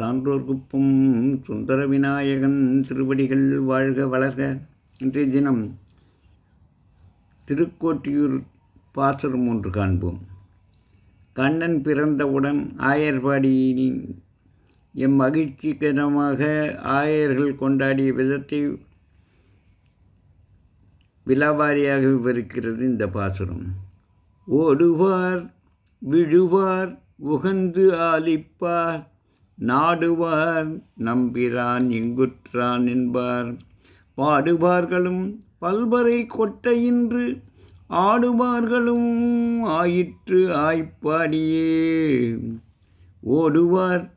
சான்றோர் குப்பம் சுந்தர விநாயகன் திருவடிகள் வாழ்க வளர்க. இன்றைய தினம் திருக்கோட்டியூர் பாசரம் ஒன்று காண்போம். கண்ணன் பிறந்தவுடன் ஆயர்பாடியில் எம் மகிழ்ச்சிகரமாக ஆயர்கள் கொண்டாடிய விதத்தை விலாவாரியாக விவரிக்கிறது இந்த பாசுரம். ஓடுவார் விழுவார் உகந்து ஆலிப்பார் நாடுவார் நம்பிரான் இங்குற்றான் என்பார். பாடுவார்களும் பல்வரை கொட்டையின்று ஆடுவார்களும் ஆயிற்று ஆய்ப்பாடியே. ஓடுவார்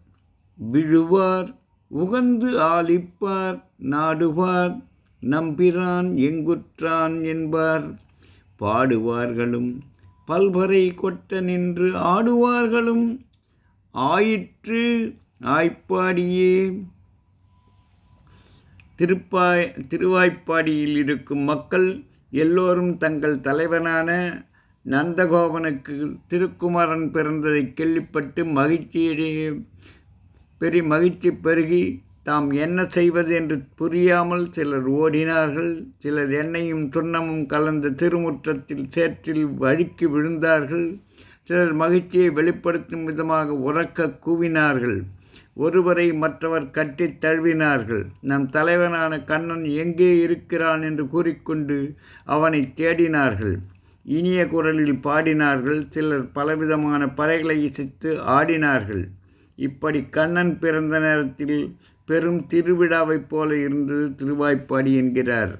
விழுவார் உகந்து ஆலிப்பார் நாடுவார் நம்பிரான் எங்குற்றான் என்பார். பாடுவார்களும் பல்வரை கொட்ட நின்று ஆடுவார்களும் ஆயிற்று ஆய்ப்பாடியே. திருப்பாய் திருவாய்ப்பாடியில் இருக்கும் மக்கள் எல்லோரும் தங்கள் தலைவனான நந்தகோபனுக்கு திருக்குமரன் பிறந்ததை கேள்விப்பட்டு மகிழ்ச்சியிடையே பெரிய மகிழ்ச்சி பெருகி தாம் என்ன செய்வது என்று புரியாமல் சிலர் ஓடினார்கள். சிலர் எண்ணெயும் சுண்ணமும் கலந்த திருமுற்றத்தில் சேற்றில் வழுக்கி விழுந்தார்கள். சிலர் மகிழ்ச்சியை வெளிப்படுத்தும் விதமாக உறக்க கூவினார்கள். ஒருவரை மற்றவர் கட்டித் தழுவினார்கள். நம் தலைவனான கண்ணன் எங்கே இருக்கிறான் என்று கூறிக்கொண்டு அவனை தேடினார்கள். இனிய குரலில் பாடினார்கள். சிலர் பலவிதமான பறைகளை இசைத்து ஆடினார்கள். இப்படி கண்ணன் பிறந்த நேரத்தில் பெரும் திருவிழாவைப் போல இருந்தது திருவாய்ப்பாடி என்கிறார்.